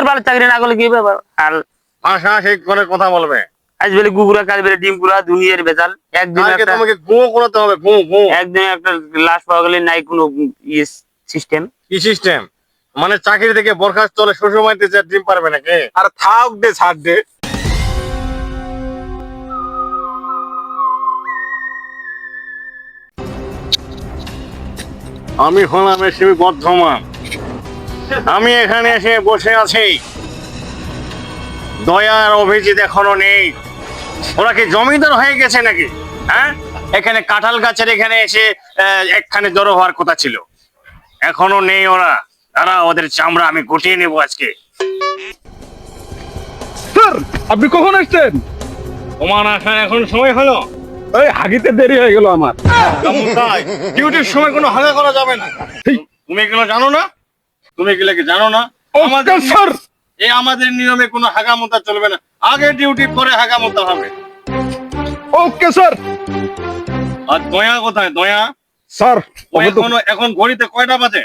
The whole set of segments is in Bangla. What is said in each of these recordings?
তোর ভালো চাকরি না করলে কি ব্যাপার আর ভাষা ঠিক করে কথা বলবে। আজ বেলে গুগুরা কাজ বেলে ডিমগুলা দুনিয়ার বেজাল। একদিন তোমাকে গো করাতে হবে গো গো। একদিন একটা লাশ পাওয়া গেলে নাই কোনো ইয়ে সিস্টেম কি সিস্টেম মানে চাকরি থেকে বরখাস্ত হলে শ্বশুর বাড়িতে যা ডিম পারবে নাকি? আর থাক দে ছাড় দে। আমি হলাম এসে বর্ধমান। আমি এখানে এসে বসে আছি। দয়ার অভিজিৎ এখনও নেই। ওরা কি জমিদার হয়ে গেছে নাকি? হ্যাঁ? এখানে কাঁঠাল গাছের এখানে এসে আহ, একখানে জড়ো হওয়ার কথা ছিল। এখনও নেই ওরা। তারা ওদের চামড়া আমি গুটিয়ে নেব আজকে। স্যার আপনি কখন আসছেন? তোমার আসার এখন সময় হলো। ওই হাগিতে দেরি হয়ে গেল আমার। ডিউটির সময় কোনো হাগা করা যাবে না। তুমি এগুলো জানো না? তুমি কি জানো না? স্যার! এই আমাদের নিয়মে কোনো হাগামতা চলবে না। আগে ডিউটি পরে হাগামতা হবে। Okay sir! আর দয়া কোথায়? দয়া? স্যার এখনও এখন ঘড়িতে কয়টা বাজে?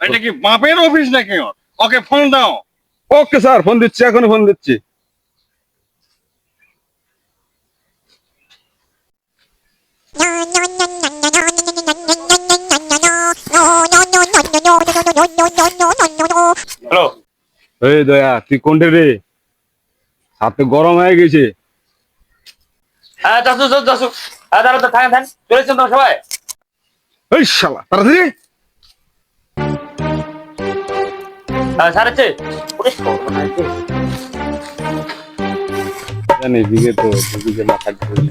এটা কি বাপের অফিস নাকি? ওকে ফোন দাও। ওকে স্যার ফোন দিচ্ছি এখনই ফোন দিচ্ছি। হ্যালো। এই দয়া তুই কোনটে রে? হাতে গরম হয়ে গেছে। হ্যাঁ হ্যাঁ দাঁড়া তো থাকেন থাকেন চলেছেন তো সবাই। এই শালা তাড়াতাড়ি। হ্যাঁ সারেছে ওরে জানি দিকে তো দিকে মাথা ঘুরে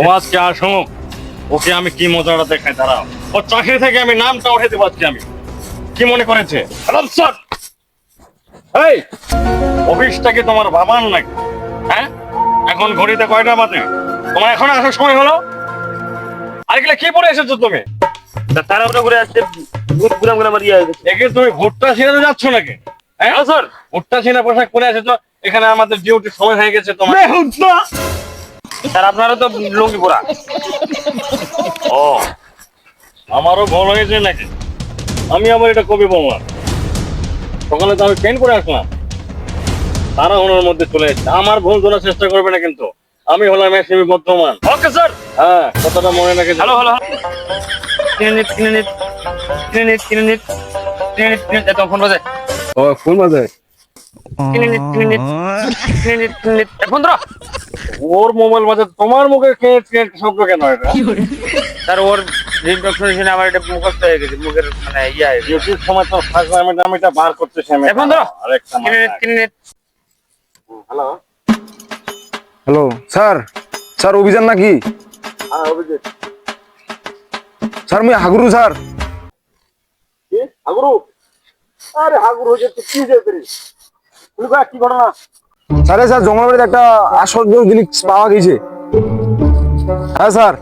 ও আজকে ওকে আমি কি মজাটা দেখাই দাঁড়াও। ও চাকরি থেকে আমি নামটা উঠাতে পারছি আমি। কি মনে করেছে? এই অফিসটা কি তোমার বাবার নাকি? হ্যাঁ? এখন ঘড়িতে কয়টা বাজে? তোমার এখন আসার সময় হলো? আর কি পরে এসেছ তুমি? করে আসছে গুলাম গুলাম ইয়ে একে তুমি ভুট্টা যাচ্ছ নাকি? হ্যাঁ? স্যার। ভুট্টা পোশাক পরে এসেছ এখানে আমাদের ডিউটির সময় হয়ে গেছে তোমার। স্যার আপনারা তো লুঙ্গি পরা। ও আমারও ভুল হয়েছে নাকি আমি আবার এটা কবি বললাম সকালে তো আমি পেন করে আসলাম তারা ওনার মধ্যে চলে এসেছে আমার ভুল ধরার চেষ্টা করবে না কিন্তু আমি হলাম এসএমই বর্ধমান ওকে স্যার হ্যাঁ কথাটা মনে রেখে হ্যালো হ্যালো কিনে নিট কিনে নিট কিনে নিট কিনে নিট কিনে নিট কিনে নিট ফোন বাজে ও ফোন বাজে ওর মোবাইল বাজে তোমার মুখে কেট কেট শব্দ কেন এটা? স্যার ওর রিংটন শুনে শুনে আমার এটা মুখস্থ হয়ে গেছে মুখের মানে ইয়া ডিউটির সময় তো থাকবে আমি আমি এটা বার করতেছি আমি। আরেকটা হ্যালো হ্যালো স্যার স্যার অভিযান নাকি? হ্যাঁ অভিজিৎ। স্যার মুই হাগুরু স্যার। কি? হাগুরু? আরে হাগুরু হয়েছে তুই কি যেতে কি ঘটনা? স্যারে স্যার জঙ্গলবাড়িতে একটা আশ্চর্য জিনিস পাওয়া গেছে। হ্যাঁ স্যার।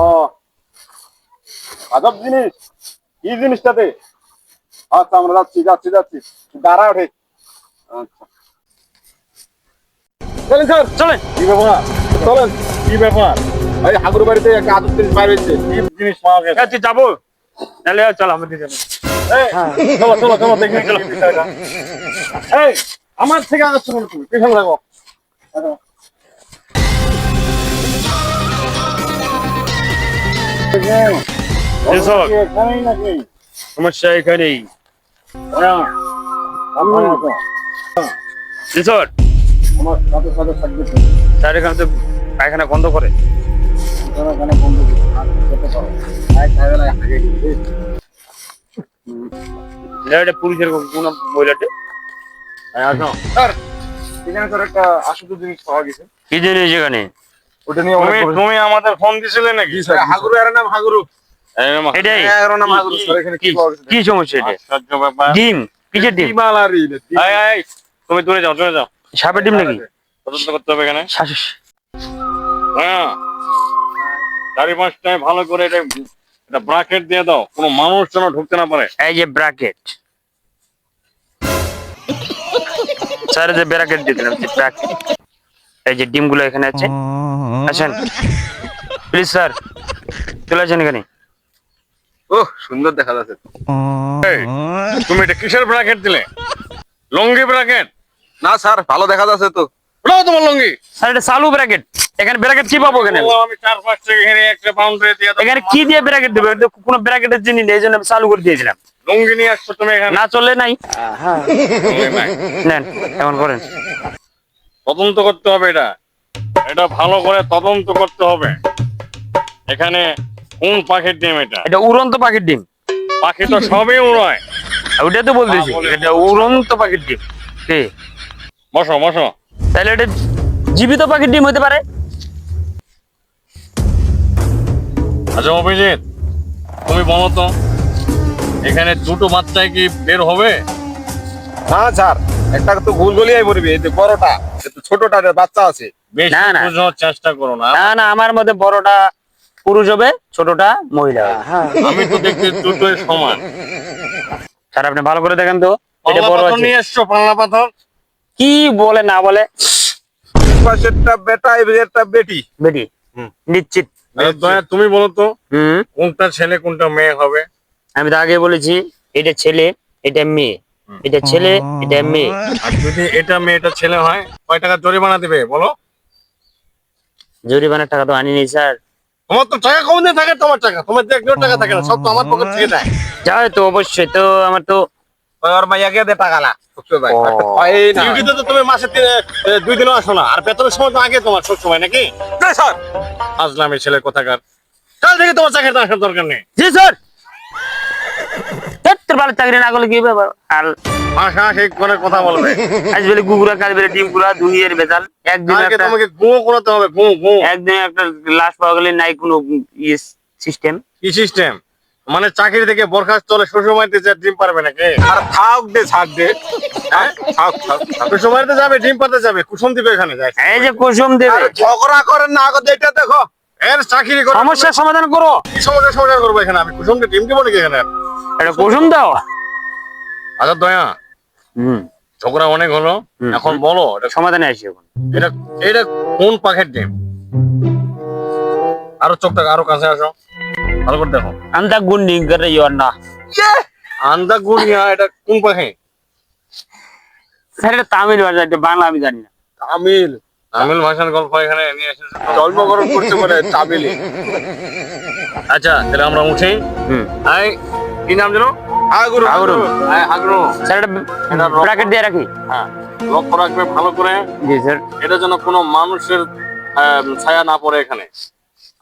ও আজব জিনিস। কি জিনিসটাতে আচ্ছা আমরা যাচ্ছি যাচ্ছি যাচ্ছি। দাঁড়া ওঠে। আচ্ছা। চলেন স্যার চলেন। কি ব্যাপার? চলেন। কি ব্যাপার? এই হাগুর বাড়িতে একটা আজব জিনিস বাইরে হয়েছে কি জিনিস পাওয়া গেছে। যাব। তাহলে চল আমার চলো চলো চলো দেখি এই আমার থেকে আসছো কেন তুমি পিছনে থাকো। সমস্যা এখানেই। হ্যাঁ। স্যার এখানে তো পায়খানা বন্ধ করে। এখানে বন্ধু করো। এটা পুলিশের কোন মহিলাটি? হ্যাঁ, আসো। এখানে স্যার একটা আশ্চর্য জিনিস পাওয়া গেছে। কি জিনিস এখানে? ওটা নিয়ে তুমি তুমি আমাদের ফোন দিছিলে নাকি? হাগুরু এর নাম হাগুরু। এটাই। এর নাম হাগুরু স্যার এখানে কি পাওয়া গেছে? কি সমস্যা এটা? আশ্চর্য ব্যাপার। ডিম? কিসের ডিম? ডিমালারি এই, এই, তুমি দূরে যাও দূরে যাও। সাপের ডিম নাকি? তদন্ত করতে হবে এখানে। হ্যাঁ। চারি পাঁচটায় ভালো করে এটা এটা ব্রাকেট দিয়ে দাও। কোনো মানুষ যেন ঢুকতে না পারে। এই যে ব্র্যাকেট স্যার যে ব্র্যাকেট দিয়ে দিলাম যে ব্র্যাকেট এই যে ডিমগুলো এখানে আছে। আসেন। প্লিজ স্যার চলে আসেন এখানে। ও সুন্দর দেখা যাচ্ছে। তুমি এটা কিসের ব্র্যাকেট দিলে? লঙ্গি ব্র্যাকেট না স্যার ভালো দেখা যাচ্ছে তো। ওটাও তোমার লঙ্গি। স্যার এটা চালু ব্র্যাকেট এখানে ব্র্যাকেট কি পাবো এখানে? আমি চার পাঁচ টাকা ঘিরে একটা বাউন্ডারি দিয়ে এখানে কি দিয়ে ব্র্যাকেট দেবো? কোনো ব্র্যাকেটের জিনিস নেই এই জন্য আমি চালু করে দিয়েছিলাম। লুঙ্গি নিয়ে আসছো তুমি এখানে? না চললে নাই। নেন এমন করেন। তদন্ত করতে হবে এটা। এটা ভালো করে তদন্ত করতে হবে। এখানে কোন পাখির ডিম এটা? এটা উড়ন্ত পাখির ডিম। পাখি তো সবই উড়ায়। ওইটা তো বলতেছি হ্যাঁ, এটা উড়ন্ত পাখির ডিম। কে? বসো বসো। তাহলে এটা জীবিত পাখির ডিম হতে পারে। আচ্ছা অভিজিৎ তুমি বলো তো এখানে দুটো বাচ্চায় কি বের হবে? না স্যার একটা তো গোল গলিয়াই পড়বে এই যে বড়টা এই ছোটটা বাচ্চা আছে। বেশি না, না। বোঝানোর চেষ্টা করো না। না না আমার মধ্যে বড়টা পুরুষ হবে ছোটটা মহিলা আমি তো দেখতে দুটোই সমান। স্যার আপনি ভালো করে দেখেন তো এটা বড় আছে। নিয়ে এসছো পাল্লা পাথর? কি বলে না বলে? পাশেরটা বেটা এবারেরটা বেটি। বেটি। নিশ্চিত। তুমি বলো তো কোনটা ছেলে কোনটা মেয়ে হবে? আমি তো আগে বলেছি এটা ছেলে এটা মেয়ে। এটা ছেলে এটা মেয়ে। আর যদি এটা মেয়েটা ছেলে হয় কয় টাকা জরিমানা দেবে বলো? জরিমানার টাকা তো আনি নেই স্যার। তোমার তো টাকা কম থাকে তোমার টাকা। তোমার তো টাকা থাকে না সব তো আমার পকেট থেকে দেয়। যাই তো অবশ্যই। তো আমার তো ওই ওর মাইয়াকে দে টাকা না বুঝতে ভাই? ও। হয় না। ডিউটিতে তো তুমি মাসে দুই দিনও আসো না। আর বেতনের সময় তো আগে তোমার সব সময় নাকি? না স্যার। আসলাম এই ছেলের কাল থেকে তোমার চাকরিতে আসার দরকার নেই। জি স্যার। তোর ভালো চাকরি না করলে কি ব্যাপার? আর ভাষা ঠিক করে কথা বলবে। আজ বেলে কুকুরা কাজ বেলে ডিম কুড়া দুনিয়ার বেজাল। একদিন একটা তোমাকে গো করাতে হবে গো গো একদিন একটা লাশ পাওয়া গেলে নাই কোনো ইয়ে সিস্টেম কি সিস্টেম মানে চাকরি থেকে বরখাস্ত চলে শ্বশুর বাড়িতে যা ডিম পারবে নাকি? আর থাক দে ছাড় দে। হ্যাঁ? থাক থাক থাক। শ্বশুর বাড়িতে যাবে ডিম পাতে যাবে কুসুম দিবে এখানে যায় এই যে কুসুম দেবে। ঝগড়া করেন না আগত এটা দেখো। এর চাকরি করে। সমস্যার সমাধান করো। কি সমাধান করব এখানে? আমি কুসুমকে ডিম দিব নাকি এখানে? এটা কুসুম দাও। আচ্ছা দয়া। হুম। ঝগড়া অনেক হলো। এখন বলো এটা সমাধানে আসি এখন। এটা এটা কোন পাখির ডিম? আরও চোখটা আরও কাছে আসো। ভালো করে দেখো। আন্দা গুন্ডি করে ইয়োর না আন্দা গুড়িয়া এটা কোন পাখি? স্যার এটা তামিল ভাষা এটা বাংলা আমি জানি না। তামিল। তামিল ভাষার গল্প এখানে নিয়ে এসেছে। জন্মগ্রহণ করছে বলে তামিলে। আচ্ছা তাহলে আমরা উঠি হুম। আই কি নাম যেন? আগুরু আগুরু। আই হাগরু। স্যার এটা ব্র্যাকেট দিয়ে রাখি। হ্যাঁ লক্ষ্য রাখবে ভালো করে। জি স্যার। এটা যেন কোনো মানুষের আহ, ছায়া না পড়ে এখানে।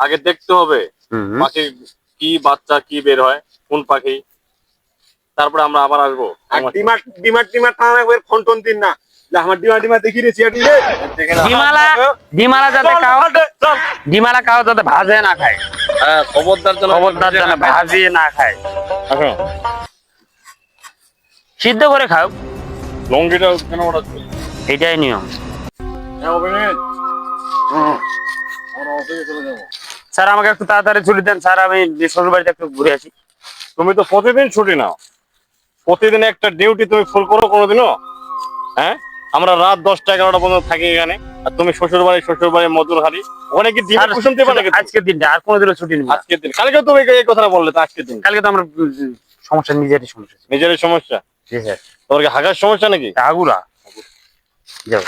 আগে দেখতে হবে। পাখি কি বাচ্চা কি বের হয় কোন পাখি? তারপরে আমরা আবার আসব। ডিমার ডিমার টানা একবার ফোন টোন দিন না। আমার ডিমা ডিমা দেখি। ডিমালা ডিমালা যাতে খাও ডিমালা খাও যাতে ভাজে না খায়। হ্যাঁ খবরদার যেন খবরদার যেন ভাজিয়ে না খায়। সিদ্ধ করে খাও। লঙ্গিটা কেন ওঠাচ্ছি এটাই নিয়ম। হ্যাঁ অভিজিৎ হুম। অফিসে চলে যাব। স্যার আমাকে একটু তাড়াতাড়ি ছুটি দেন। স্যার আমি শ্বশুর বাড়িতে একটু ঘুরে আসি। তুমি তো প্রতিদিন ছুটি নাও। প্রতিদিন একটা ডিউটি তুমি ফুল করো কোনোদিনও? হ্যাঁ? আমরা রাত দশটা এগারোটা পর্যন্ত থাকি এখানে। আর তুমি শ্বশুর বাড়ি শ্বশুর বাড়ি হারি ওখানে কি কুসুম দেবে নাকি আজকের দিনটা আর কোনোদিনও ছুটি নেই। আজকের দিন। কালকে তুমি এই কথাটা বললে তো আজকের দিন। কালকে তো আমরা সমস্যা নিজেরই সমস্যা। নিজের সমস্যা? জি স্যার। তোমার কি হাগার সমস্যা নাকি? আগুরা যাও।